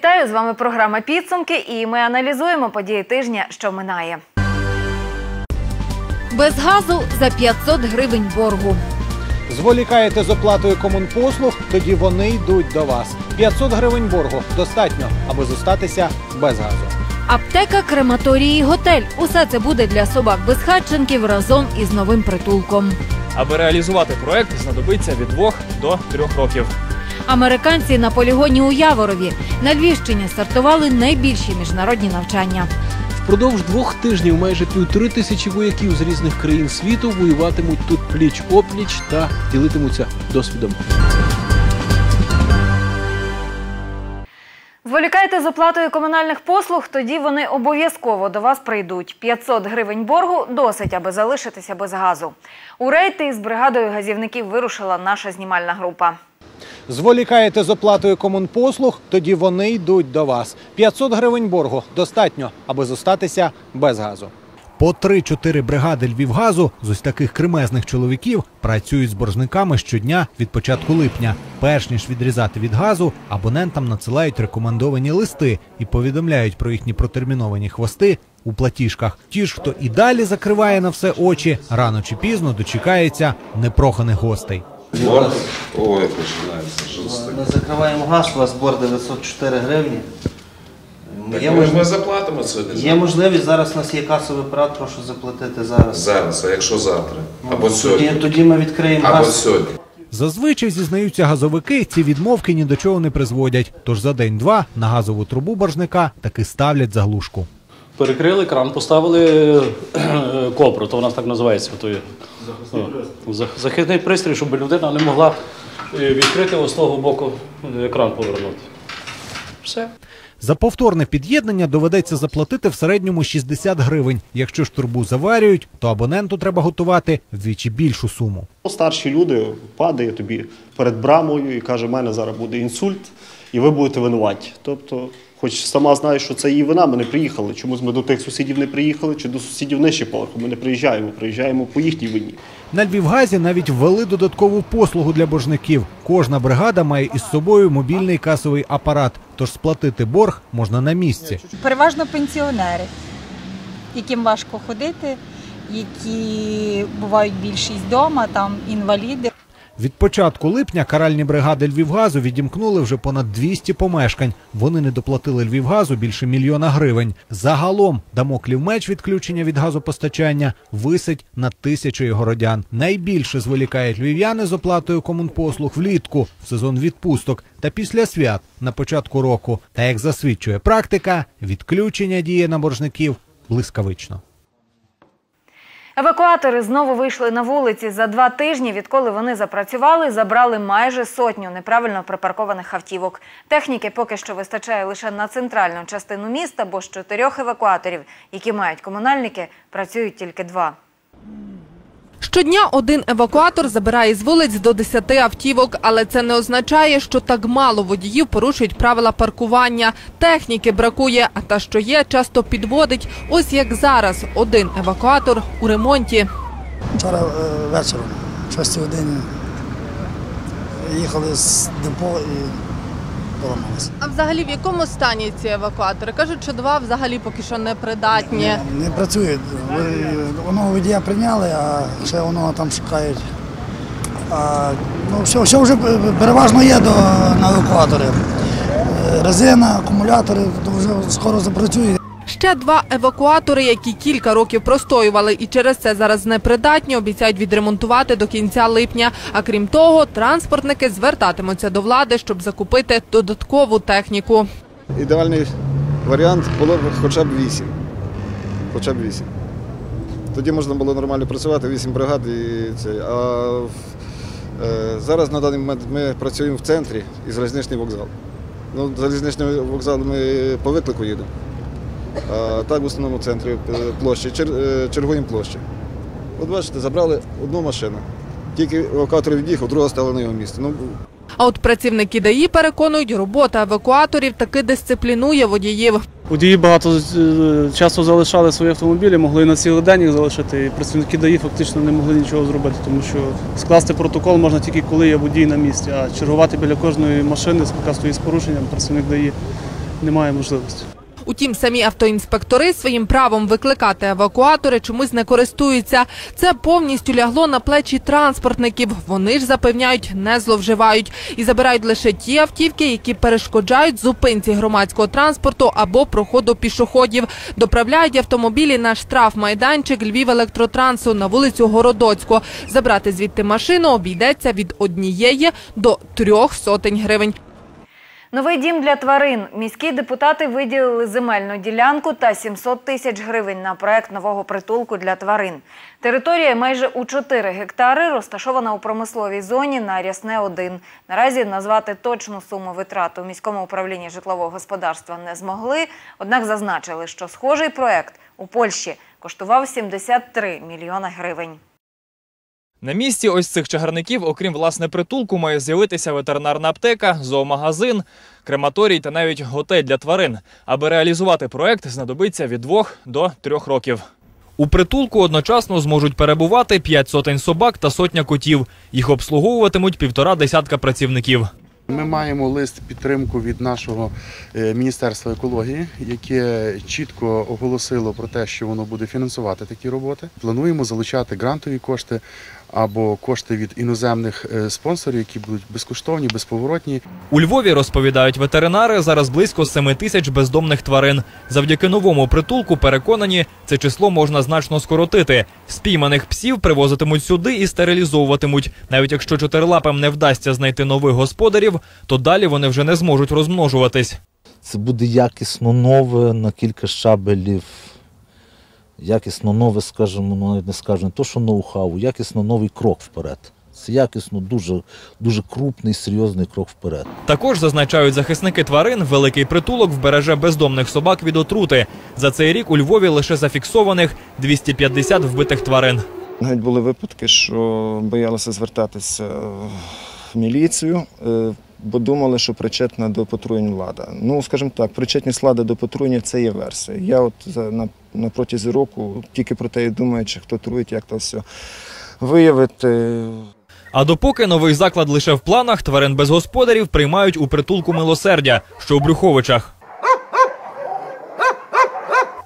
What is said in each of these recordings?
Вітаю з вами програма Підсумки, і ми аналізуємо події тижня, що минає. Без газу за 500 гривень боргу. Зволікаєте з оплатою комунпослуг, тоді вони йдуть до вас. 500 гривень боргу достатньо, аби зостатися без газу. Аптека, крематорій і готель. Усе це буде для собак безхатченків разом із новим притулком. Аби реалізувати проект, знадобиться від двох до трьох років. Американці на полігоні у Яворові на Львівщині стартували найбільші міжнародні навчання. Впродовж двох тижнів майже півтори тисячі вояків з різних країн світу воюватимуть тут пліч опліч та ділитимуться досвідом. Зволікаєте з оплатою комунальних послуг, тоді вони обов'язково до вас прийдуть. 500 гривень боргу досить, аби залишитися без газу. У рейд із бригадою газівників вирушила наша знімальна група. Зволікаєте з оплатою комунпослуг, тоді вони йдуть до вас. 500 гривень боргу достатньо, аби зостатися без газу. По 3-4 бригади Львівгазу з ось таких кремезних чоловіків працюють з боржниками щодня від початку липня. Перш ніж відрізати від газу, абонентам надсилають рекомендовані листи і повідомляють про їхні протерміновані хвости у платіжках. Ті ж, хто і далі закриває на все очі, рано чи пізно дочекається непроханих гостей. Борг? Ой, починається жорстко. Ми закриваємо газ, у вас борг 904 гривні. Так Є, ми ж мож- ми заплатимо сьогодні. є можливість, зараз у нас є касовий апарат, прошу заплатити зараз. Зараз, а якщо завтра? Ну, Або тоді, сьогодні. тоді ми відкриємо Або газ. сьогодні. Зазвичай зізнаються газовики, ці відмовки ні до чого не призводять. Тож за день-два на газову трубу боржника таки ставлять заглушку. Перекрили кран, поставили е, копру, то у нас так називається. То є, о, захисний пристрій, щоб людина не могла е, відкрити ось з того боку е, кран повернути. Все. За повторне під'єднання доведеться заплатити в середньому 60 гривень. Якщо ж трубу заварюють, то абоненту треба готувати вдвічі більшу суму. Старші люди падає тобі перед брамою і каже, в мене зараз буде інсульт, і ви будете винуваті. Тобто, хоч сама знаєш, що це її вина, ми не приїхали. Чомусь ми до тих сусідів не приїхали, чи до сусідів нижче поверху. Ми не приїжджаємо, приїжджаємо по їхній вині. На Львівгазі навіть ввели додаткову послугу для боржників. Кожна бригада має із собою мобільний касовий апарат, тож сплатити борг можна на місці. Переважно пенсіонери, яким важко ходити, які бувають більшість вдома, там інваліди. Від початку липня каральні бригади Львівгазу відімкнули вже понад 200 помешкань. Вони не доплатили Львівгазу більше мільйона гривень. Загалом дамоклів меч відключення від газопостачання висить над тисячою городян. Найбільше зволікають львів'яни з оплатою комунпослуг влітку в сезон відпусток та після свят на початку року. Та як засвідчує практика, відключення діє на боржників блискавично. Евакуатори знову вийшли на вулиці. За два тижні, відколи вони запрацювали, забрали майже сотню неправильно припаркованих автівок. Техніки поки що вистачає лише на центральну частину міста, бо з чотирьох евакуаторів, які мають комунальники, працюють тільки два. Щодня один евакуатор забирає з вулиць до 10 автівок, але це не означає, що так мало водіїв порушують правила паркування. Техніки бракує, а та, що є, часто підводить. Ось як зараз один евакуатор у ремонті. Вчора е, вечором, в 6 годині, їхали з депо і поламалися. А взагалі в якому стані ці евакуатори? Кажуть, що два взагалі поки що не придатні. Не не працює. Воно водія прийняли, а ще воно там шукають. А, ну, все, все вже переважно є до, на евакуаторі. Резина, акумулятори, то вже скоро запрацюють. Ще два евакуатори, які кілька років простоювали і через це зараз непридатні, обіцяють відремонтувати до кінця липня. А крім того, транспортники звертатимуться до влади, щоб закупити додаткову техніку. Ідеальний варіант було б хоча б 8. Хоча б 8. Тоді можна було нормально працювати, 8 бригад і це. А е, зараз на даний момент ми працюємо в центрі і залізничний вокзал. Ну, залізничний вокзал ми по виклику їдемо. А так в основному центрі е, площі, е, чергуємо площі. От бачите, забрали одну машину. Тільки евакуатор від'їхав, друга стала на його місце. Ну, А от працівники ДАІ переконують, робота евакуаторів таки дисциплінує водіїв. Водії багато е, часу залишали свої автомобілі, могли на цілий день їх залишити. І працівники ДАІ фактично не могли нічого зробити, тому що скласти протокол можна тільки коли є водій на місці, а чергувати біля кожної машини, яка стоїть з порушенням, працівник ДАІ немає можливості. Утім, самі автоінспектори своїм правом викликати евакуатори чомусь не користуються. Це повністю лягло на плечі транспортників. Вони ж запевняють, не зловживають і забирають лише ті автівки, які перешкоджають зупинці громадського транспорту або проходу пішоходів. Доправляють автомобілі на штрафмайданчик Львів електротрансу на вулицю Городоцьку. Забрати звідти машину обійдеться від однієї до трьох сотень гривень. Новий дім для тварин. Міські депутати виділили земельну ділянку та 700 тисяч гривень на проект нового притулку для тварин. Територія майже у 4 гектари розташована у промисловій зоні на Рясне-1. Наразі назвати точну суму витрат у міському управлінні житлового господарства не змогли, однак зазначили, що схожий проект у Польщі коштував 73 мільйони гривень. На місці ось цих чагарників, окрім власне притулку, має з'явитися ветеринарна аптека, зоомагазин, крематорій та навіть готель для тварин. Аби реалізувати проект, знадобиться від двох до трьох років. У притулку одночасно зможуть перебувати п'ять сотень собак та сотня котів. Їх обслуговуватимуть півтора десятка працівників. Ми маємо лист підтримку від нашого е, Міністерства екології, яке чітко оголосило про те, що воно буде фінансувати такі роботи. Плануємо залучати грантові кошти або кошти від іноземних е, спонсорів, які будуть безкоштовні, безповоротні. У Львові розповідають ветеринари зараз близько 7 тисяч бездомних тварин. Завдяки новому притулку переконані, це число можна значно скоротити. Спійманих псів привозитимуть сюди і стерилізовуватимуть. Навіть якщо чотирилапим не вдасться знайти нових господарів, то далі вони вже не зможуть розмножуватись. Це буде якісно нове на кілька щабелів. Якісно нове, скажімо, ну навіть не скажу, не то, що ноу-хау, якісно новий крок вперед. Це якісно дуже, дуже крупний, серйозний крок вперед. Також зазначають захисники тварин, великий притулок вбереже бездомних собак від отрути. За цей рік у Львові лише зафіксованих 250 вбитих тварин. Навіть були випадки, що боялися звертатися в міліцію, е, бо думали, що причетна до потруєнь влада. Ну, скажімо так, причетність влади до потруєння це є версія. Я от на, на протязі року тільки про те і думаю, чи хто труїть, як то все виявити. А допоки новий заклад лише в планах, тварин без господарів приймають у притулку милосердя, що у Брюховичах.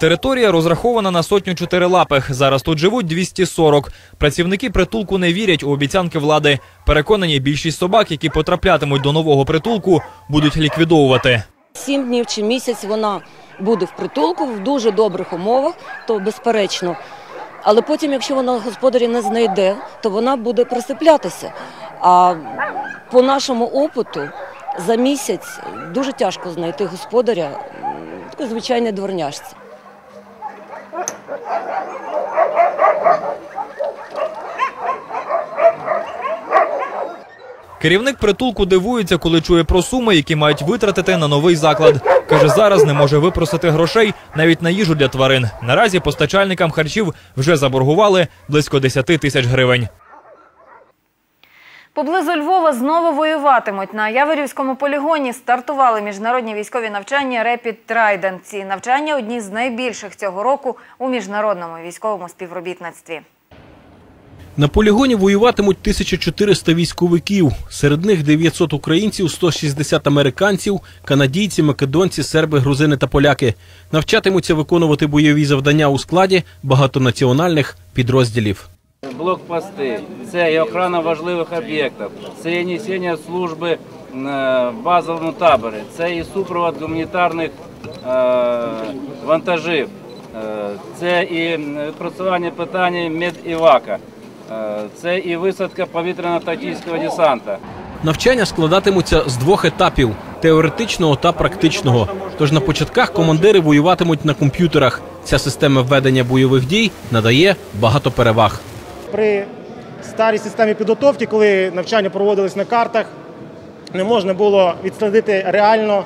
Територія розрахована на сотню чотирилапих. Зараз тут живуть 240. Працівники притулку не вірять у обіцянки влади. Переконані, більшість собак, які потраплятимуть до нового притулку, будуть ліквідовувати. Сім днів чи місяць вона буде в притулку в дуже добрих умовах, то безперечно. Але потім, якщо вона господарі не знайде, то вона буде присиплятися. А по нашому опиту за місяць дуже тяжко знайти господаря звичайне, звичайної дворняжці. Керівник притулку дивується, коли чує про суми, які мають витратити на новий заклад. Каже, зараз не може випросити грошей навіть на їжу для тварин. Наразі постачальникам харчів вже заборгували близько 10 тисяч гривень. Поблизу Львова знову воюватимуть. На Яворівському полігоні стартували міжнародні військові навчання Rapid Trident. Ці навчання одні з найбільших цього року у міжнародному військовому співробітництві. На полігоні воюватимуть 1400 військовиків. Серед них 900 українців, 160 американців, канадійці, македонці, серби, грузини та поляки. Навчатимуться виконувати бойові завдання у складі багатонаціональних підрозділів. Блокпости, це і охорона важливих об'єктів, це і несення служби е, в базовому таборі, це і супровод гуманітарних е, вантажів, е, це і відпрацювання питання медівака, це і висадка повітряно-тактичного десанта. Навчання складатимуться з двох етапів теоретичного та практичного. Тож на початках командири воюватимуть на комп'ютерах. Ця система ведення бойових дій надає багато переваг. При старій системі підготовки, коли навчання проводились на картах, не можна було відслідити реально,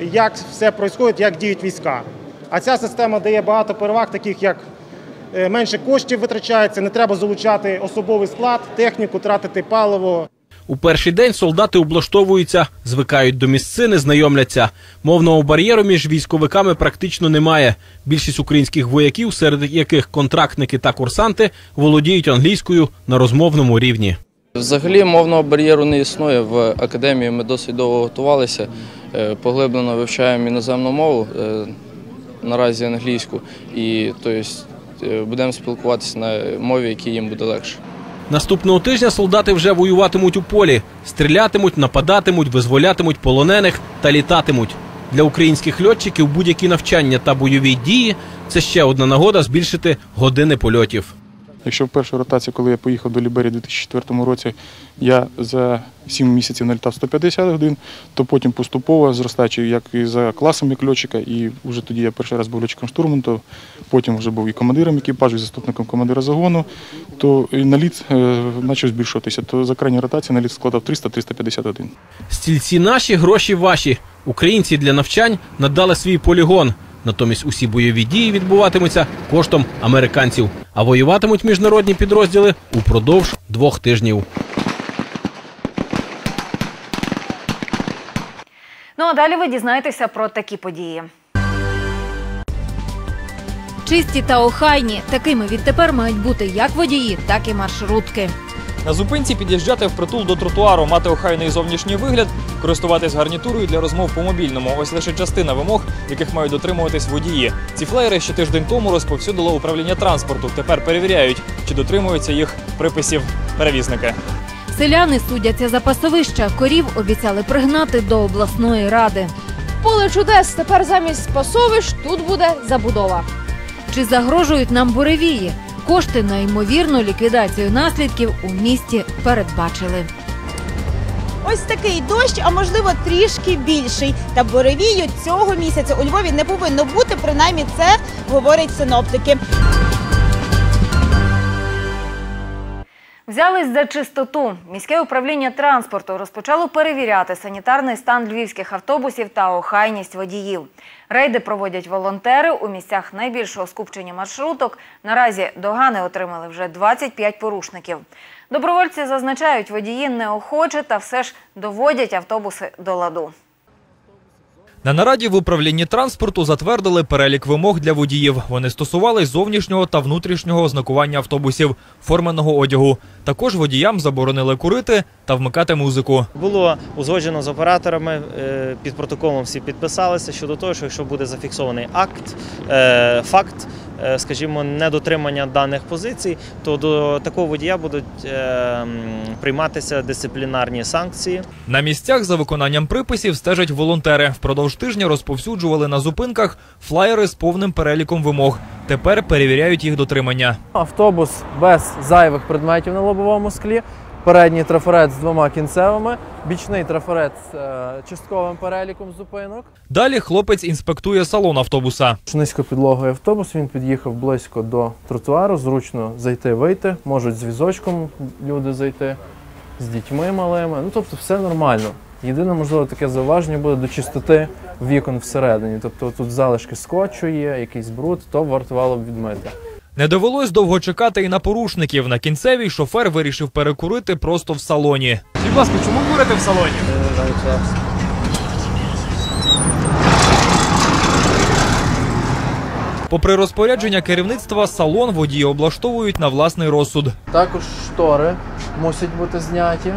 як все відбувається, як діють війська. А ця система дає багато переваг, таких як е, менше коштів витрачається, не треба залучати особовий склад, техніку, тратити паливо. У перший день солдати облаштовуються, звикають до місцини, знайомляться. Мовного бар'єру між військовиками практично немає. Більшість українських вояків, серед яких контрактники та курсанти, володіють англійською на розмовному рівні. Взагалі мовного бар'єру не існує. В академії ми досить довго готувалися, е, поглиблено вивчаємо іноземну мову, е, наразі англійську, і тобто, е, будемо спілкуватися на мові, якій їм буде легше. Наступного тижня солдати вже воюватимуть у полі, стрілятимуть, нападатимуть, визволятимуть полонених та літатимуть. Для українських льотчиків будь-які навчання та бойові дії це ще одна нагода збільшити години польотів. Якщо в першій ротації, коли я поїхав до Ліберії у 2004 році, я за 7 місяців налітав 150 годин, то потім поступово зростаючи як і за класом як льотчика, і вже тоді я перший раз був льотчиком штурмом, то потім вже був і командиром екіпажу, і заступником командира загону, то і наліт е, почав збільшуватися. То за крайні ротації наліт складав 300-350 годин. Стільці наші, гроші ваші. Українці для навчань надали свій полігон. Натомість усі бойові дії відбуватимуться коштом американців, а воюватимуть міжнародні підрозділи упродовж двох тижнів. Ну а далі ви дізнаєтеся про такі події. Чисті та охайні. Такими відтепер мають бути як водії, так і маршрутки. На зупинці під'їжджати впритул до тротуару, мати охайний зовнішній вигляд, користуватись гарнітурою для розмов по мобільному. Ось лише частина вимог, яких мають дотримуватись водії. Ці флеєри ще тиждень тому розповсюдило управління транспорту. Тепер перевіряють, чи дотримуються їх приписів перевізники. Селяни судяться за пасовища. Корів обіцяли пригнати до обласної ради. Поле чудес. Тепер замість пасовищ тут буде забудова. Чи загрожують нам буревії? Кошти на ймовірну ліквідацію наслідків у місті передбачили. Ось такий дощ, а можливо трішки більший. Та буревію цього місяця у Львові не повинно бути. Принаймні це говорять синоптики. Взялись за чистоту. Міське управління транспорту розпочало перевіряти санітарний стан львівських автобусів та охайність водіїв. Рейди проводять волонтери у місцях найбільшого скупчення маршруток. Наразі догани отримали вже 25 порушників. Добровольці зазначають, водії неохоче та все ж доводять автобуси до ладу. На нараді в управлінні транспорту затвердили перелік вимог для водіїв. Вони стосувались зовнішнього та внутрішнього ознакування автобусів, форменого одягу. Також водіям заборонили курити та вмикати музику. Було узгоджено з операторами, е, під протоколом всі підписалися щодо того, що якщо буде зафіксований акт, е, факт, скажімо, недотримання даних позицій, то до такого водія будуть е, прийматися дисциплінарні санкції. На місцях за виконанням приписів стежать волонтери. Впродовж тижня розповсюджували на зупинках флаєри з повним переліком вимог. Тепер перевіряють їх дотримання. Автобус без зайвих предметів на лобовому склі, передній трафарет з двома кінцевими, бічний трафарет з е, частковим переліком зупинок. Далі хлопець інспектує салон автобуса. Низько підлогою автобус, він під'їхав близько до тротуару, зручно зайти, вийти, можуть з візочком люди зайти, з дітьми малими. Ну тобто все нормально. Єдине, можливо, таке зауваження буде до чистоти вікон всередині. Тобто тут залишки скотчу є, якийсь бруд, то вартувало б відмити. Не довелось довго чекати і на порушників. На кінцевій шофер вирішив перекурити просто в салоні. Будь ласка, чому курите в салоні? Попри розпорядження керівництва, салон водії облаштовують на власний розсуд. Також штори мусять бути зняті,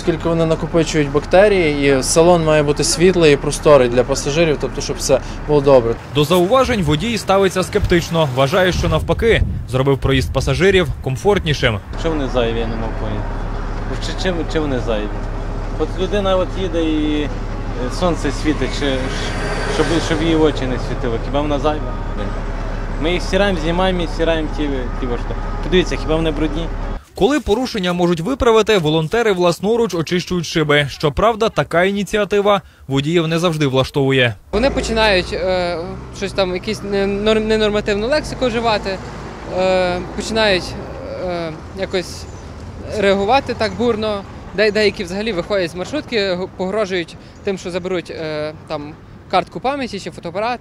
оскільки вони накопичують бактерії, і салон має бути світлий і просторий для пасажирів, тобто, щоб все було добре. До зауважень водій ставиться скептично. Вважає, що навпаки зробив проїзд пасажирів комфортнішим. Що вони зайві, я не можу поняти. Чи, чи, чи вони зайві? От людина от їде і е, сонце світить, чи, щоб, щоб її очі не світило. Хіба вона зайва? Ми їх стираємо, знімаємо і стираємо ті, ті важко. Подивіться, хіба вони брудні? Коли порушення можуть виправити, волонтери власноруч очищують шиби. Щоправда, така ініціатива водіїв не завжди влаштовує. Вони починають е, щось там, якісь ненор- ненормативну лексику вживати, е, починають е, якось реагувати так бурно. Де, деякі взагалі виходять з маршрутки, погрожують тим, що заберуть там картку пам'яті чи фотоапарат.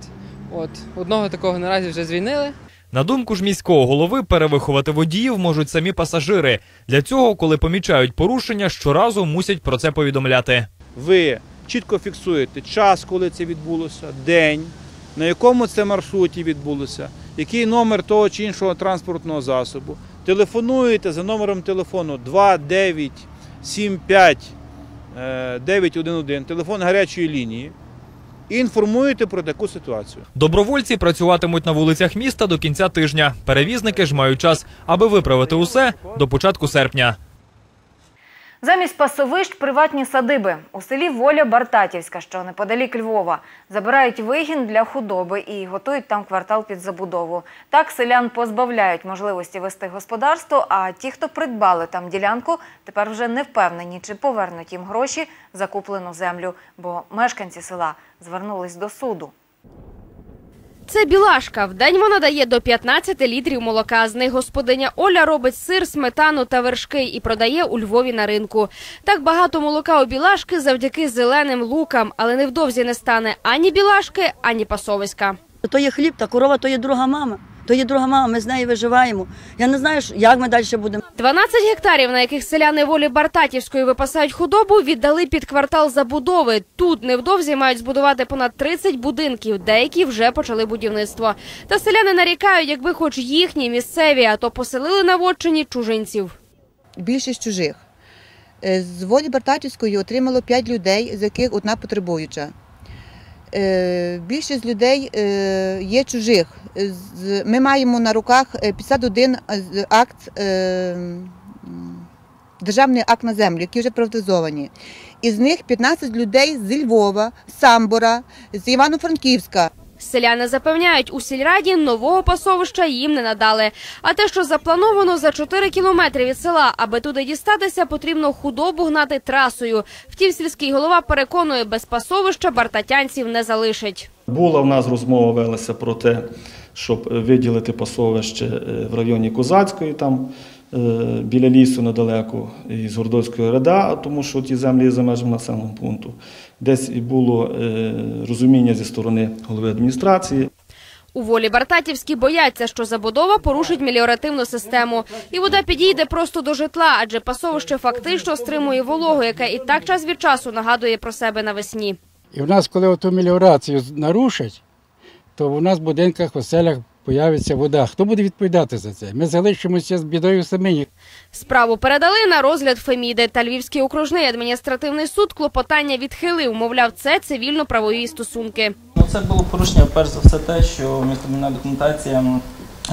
От одного такого наразі вже звільнили. На думку ж міського голови, перевиховати водіїв можуть самі пасажири. Для цього, коли помічають порушення, щоразу мусять про це повідомляти. ви чітко фіксуєте час, коли це відбулося, день, на якому це маршруті відбулося, який номер того чи іншого транспортного засобу. телефонуєте за номером телефону 2975 е, 911, телефон гарячої лінії, і інформуєте про таку ситуацію. Добровольці працюватимуть на вулицях міста до кінця тижня. Перевізники ж мають час, аби виправити усе до початку серпня. Замість пасовищ приватні садиби у селі Воля Бартатівська, що неподалік Львова, забирають вигін для худоби і готують там квартал під забудову. Так селян позбавляють можливості вести господарство. А ті, хто придбали там ділянку, тепер вже не впевнені, чи повернуть їм гроші за куплену землю, бо мешканці села звернулись до суду. Це білашка. В день вона дає до 15 літрів молока. З них господиня Оля робить сир, сметану та вершки і продає у Львові на ринку. Так багато молока у білашки завдяки зеленим лукам, але невдовзі не стане ані білашки, ані пасовиська. То є хліб, та корова то є друга мама. То є друга мама, ми з нею виживаємо. Я не знаю, як ми далі будемо. 12 гектарів, на яких селяни волі Бартатівської випасають худобу, віддали під квартал забудови. Тут невдовзі мають збудувати понад 30 будинків, деякі вже почали будівництво. Та селяни нарікають, якби хоч їхні місцеві, а то поселили на вотчині чужинців. більшість чужих. Е, З волі Бартатівської отримало 5 людей, з яких одна потребуюча. Е, Більшість людей е, є чужих. Е, Ми маємо на руках е, 51 акт, державний акт на землю, які вже приватизовані. Із них 15 людей з Львова, Самбора, з Івано-Франківська. Селяни запевняють, у сільраді нового пасовища їм не надали. А те, що заплановано за 4 кілометри від села, аби туди дістатися, потрібно худобу гнати трасою. Втім, сільський голова переконує, без пасовища бартатянців не залишить. Була в нас розмова велася про те, щоб виділити пасовище е, в районі Козацької, там е, біля лісу недалеко, із Гордоцької Реда, тому що ті землі є за межами населеного пункту. Десь і було е, розуміння зі сторони голови адміністрації. У волі Бартатівські бояться, що забудова порушить меліоративну систему. І вода підійде просто до житла, адже пасовище фактично стримує вологу, яка і так час від часу нагадує про себе навесні. І в нас, коли оту меліорацію нарушать, то в нас в будинках, в оселях появиться вода. Хто буде відповідати за це? Ми залишимося з бідою самі. Справу передали на розгляд Феміди. Та Львівський окружний адміністративний суд клопотання відхилив. Мовляв, це цивільно-правові стосунки. Ну, це було порушення, перш за все, те, що містобудівна документація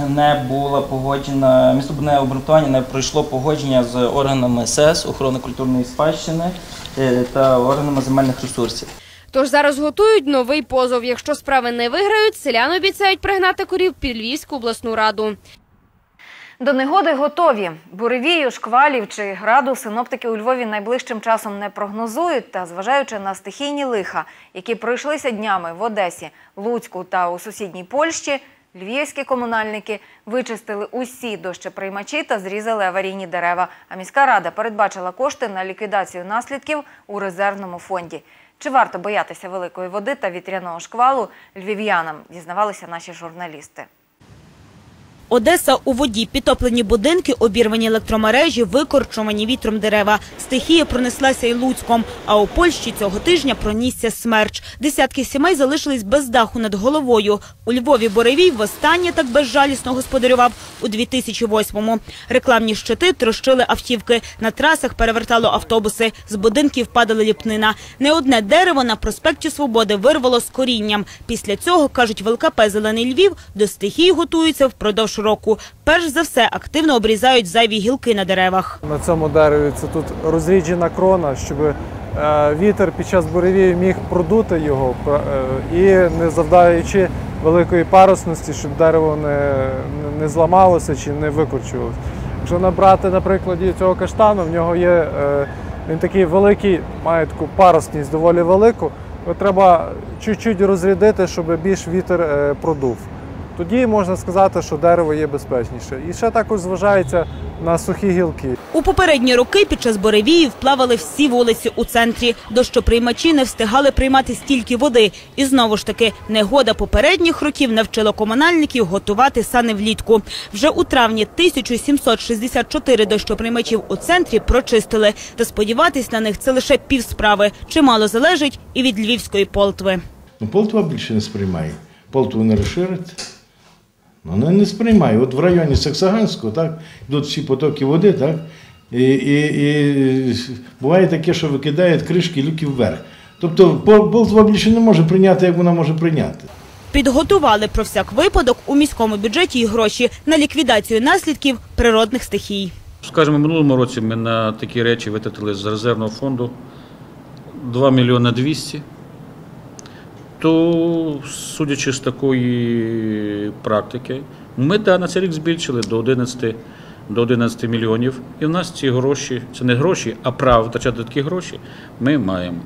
не була погоджена, містобудівне обґрунтування не пройшло погодження з органами СЕС, охорони культурної спадщини е, та органами земельних ресурсів. Тож зараз готують новий позов. Якщо справи не виграють, селяни обіцяють пригнати корів під Львівську обласну раду. До негоди готові. Буревію, шквалів чи граду синоптики у Львові найближчим часом не прогнозують. Та зважаючи на стихійні лиха, які пройшлися днями в Одесі, Луцьку та у сусідній Польщі, львівські комунальники вичистили усі дощеприймачі та зрізали аварійні дерева. А міська рада передбачила кошти на ліквідацію наслідків у резервному фонді. Чи варто боятися великої води та вітряного шквалу львів'янам? Дізнавалися наші журналісти. Одеса у воді, підтоплені будинки, обірвані електромережі, викорчувані вітром дерева. Стихія пронеслася й Луцьком, а у Польщі цього тижня пронісся смерч. Десятки сімей залишились без даху над головою. У Львові Боревій востаннє так безжалісно господарював у 2008-му. Рекламні щити трощили автівки, на трасах перевертало автобуси, з будинків падала ліпнина. Не одне дерево на проспекті Свободи вирвало з корінням. Після цього, кажуть в ЛКП «Зелений Львів», до стихії готуються впродовж року. Перш за все активно обрізають зайві гілки на деревах. На цьому дереві це тут розріджена крона, щоб е, вітер під час буревію міг продути його е, і не завдаючи великої парусності, щоб дерево не, не зламалося чи не викорчувалося. Якщо набрати на прикладі цього каштану, в нього є е, він такий великий, має таку парусність доволі велику. Треба чуть-чуть розрядити, щоб більш вітер продув. Тоді можна сказати, що дерево є безпечніше. І ще також зважається на сухі гілки. У попередні роки під час буревіїв плавали всі вулиці у центрі. Дощоприймачі не встигали приймати стільки води. І знову ж таки, негода попередніх років навчила комунальників готувати сани влітку. Вже у травні 1764 дощоприймачів у центрі прочистили. Та сподіватись на них це лише півсправи. Чимало залежить і від львівської полтви. Ну, Полтва більше не сприймає. Полтву не розширить, Вона не сприймає. От в районі Саксаганського так, йдуть всі потоки води, так, і, і, і буває таке, що викидають кришки люків вверх. Тобто Болтва більше не може прийняти, як вона може прийняти. Підготували про всяк випадок у міському бюджеті і гроші на ліквідацію наслідків природних стихій. Скажімо, минулому році ми на такі речі витратили з резервного фонду 2 мільйони 200. То, судячи з такої практики, ми да, на цей рік збільшили до 11, до 11 мільйонів. І в нас ці гроші, це не гроші, а право втрачати такі гроші ми маємо.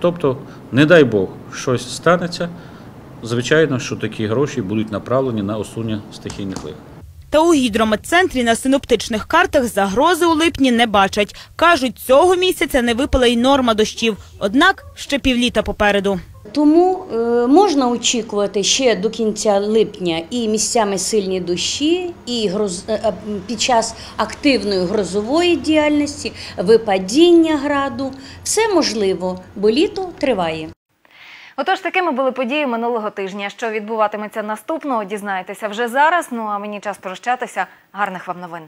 Тобто, не дай Бог, щось станеться, звичайно, що такі гроші будуть направлені на усунення стихійних лих. Та у гідрометцентрі на синоптичних картах загрози у липні не бачать. Кажуть, цього місяця не випала й норма дощів. Однак ще півліта попереду. Тому е, можна очікувати ще до кінця липня і місцями сильні дощі, і гроз, е, е, під час активної грозової діяльності, випадіння граду. Все можливо, бо літо триває. Отож, такими були події минулого тижня. Що відбуватиметься наступного, дізнаєтеся вже зараз. Ну а мені час прощатися. Гарних вам новин.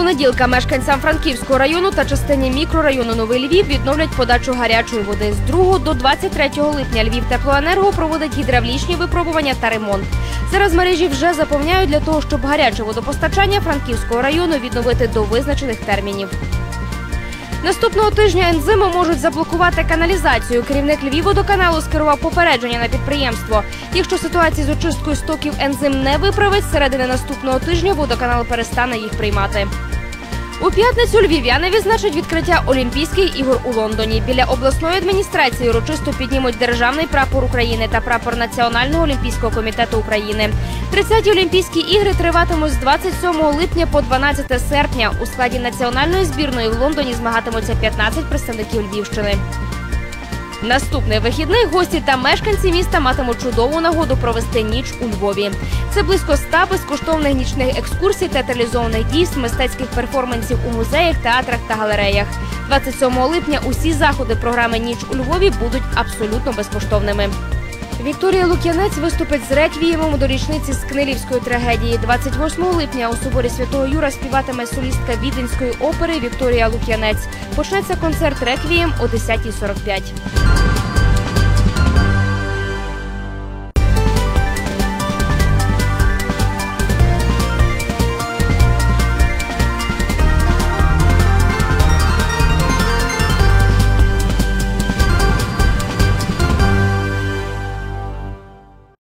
Понеділка мешканцям Франківського району та частині мікрорайону Новий Львів відновлять подачу гарячої води. З 2 до 23 липня Львів Теплоенерго проводить гідравлічні випробування та ремонт. Зараз мережі вже заповняють для того, щоб гаряче водопостачання Франківського району відновити до визначених термінів. Наступного тижня ензими можуть заблокувати каналізацію. Керівник Львівводоканалу скерував попередження на підприємство. Якщо ситуація з очисткою стоків ензим не виправить, середини наступного тижня водоканал перестане їх приймати. У п'ятницю львів'яни відзначать відкриття Олімпійських ігор у Лондоні. Біля обласної адміністрації урочисто піднімуть державний прапор України та прапор Національного олімпійського комітету України. 30-ті Олімпійські ігри триватимуть з 27 липня по 12 серпня. У складі національної збірної в Лондоні змагатимуться 15 представників Львівщини. Наступний вихідний гості та мешканці міста матимуть чудову нагоду провести ніч у Львові. Це близько ста безкоштовних нічних екскурсій, театралізованих дійств, мистецьких перформансів у музеях, театрах та галереях. 27 липня усі заходи програми Ніч у Львові будуть абсолютно безкоштовними. Вікторія Лук'янець виступить з реквіємом до річниці Скнилівської трагедії. 28 липня у соборі Святого Юра співатиме солістка віденської опери Вікторія Лук'янець. Почнеться концерт реквієм о 10.45.